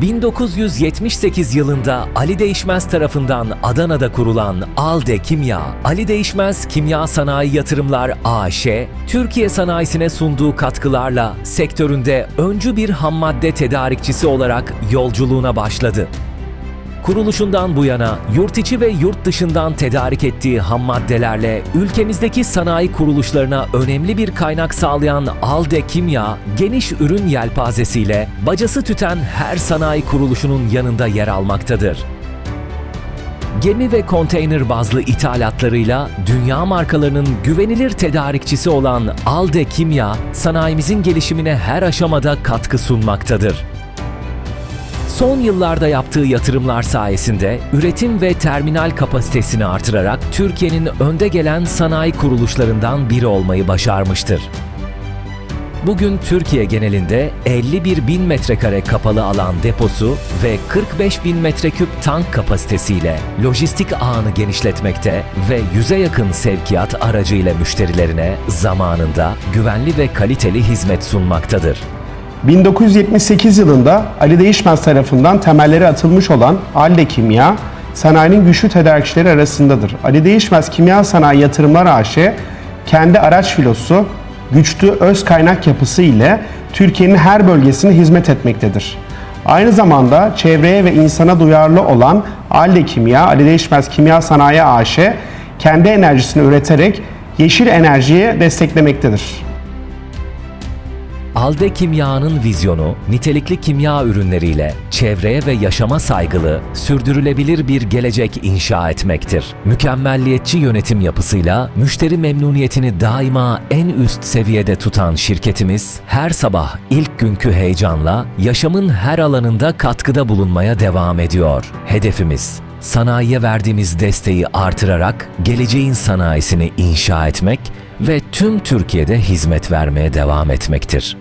1978 yılında Ali Değişmez tarafından Adana'da kurulan ALDE Kimya, Ali Değişmez Kimya Sanayi Yatırımlar AŞ, Türkiye sanayisine sunduğu katkılarla sektöründe öncü bir hammadde tedarikçisi olarak yolculuğuna başladı. Kuruluşundan bu yana yurt içi ve yurt dışından tedarik ettiği ham maddelerle ülkemizdeki sanayi kuruluşlarına önemli bir kaynak sağlayan Alde Kimya, geniş ürün yelpazesiyle bacası tüten her sanayi kuruluşunun yanında yer almaktadır. Gemi ve konteyner bazlı ithalatlarıyla dünya markalarının güvenilir tedarikçisi olan Alde Kimya, sanayimizin gelişimine her aşamada katkı sunmaktadır. Son yıllarda yaptığı yatırımlar sayesinde üretim ve terminal kapasitesini artırarak Türkiye'nin önde gelen sanayi kuruluşlarından biri olmayı başarmıştır. Bugün Türkiye genelinde 51 bin metrekare kapalı alan deposu ve 45 bin metreküp tank kapasitesiyle lojistik ağını genişletmekte ve yüze yakın sevkiyat aracıyla müşterilerine zamanında güvenli ve kaliteli hizmet sunmaktadır. 1978 yılında Ali Değişmez tarafından temelleri atılmış olan Alde Kimya, sanayinin güçlü tedarikçileri arasındadır. Ali Değişmez Kimya Sanayi Yatırımlar AŞ, kendi araç filosu, güçlü öz kaynak yapısı ile Türkiye'nin her bölgesine hizmet etmektedir. Aynı zamanda çevreye ve insana duyarlı olan Alde Kimya, Ali Değişmez Kimya Sanayi AŞ, kendi enerjisini üreterek yeşil enerjiye desteklemektedir. Alde Kimya'nın vizyonu, nitelikli kimya ürünleriyle çevreye ve yaşama saygılı, sürdürülebilir bir gelecek inşa etmektir. Mükemmelliyetçi yönetim yapısıyla müşteri memnuniyetini daima en üst seviyede tutan şirketimiz, her sabah ilk günkü heyecanla yaşamın her alanında katkıda bulunmaya devam ediyor. Hedefimiz, sanayiye verdiğimiz desteği artırarak geleceğin sanayisini inşa etmek ve tüm Türkiye'de hizmet vermeye devam etmektir.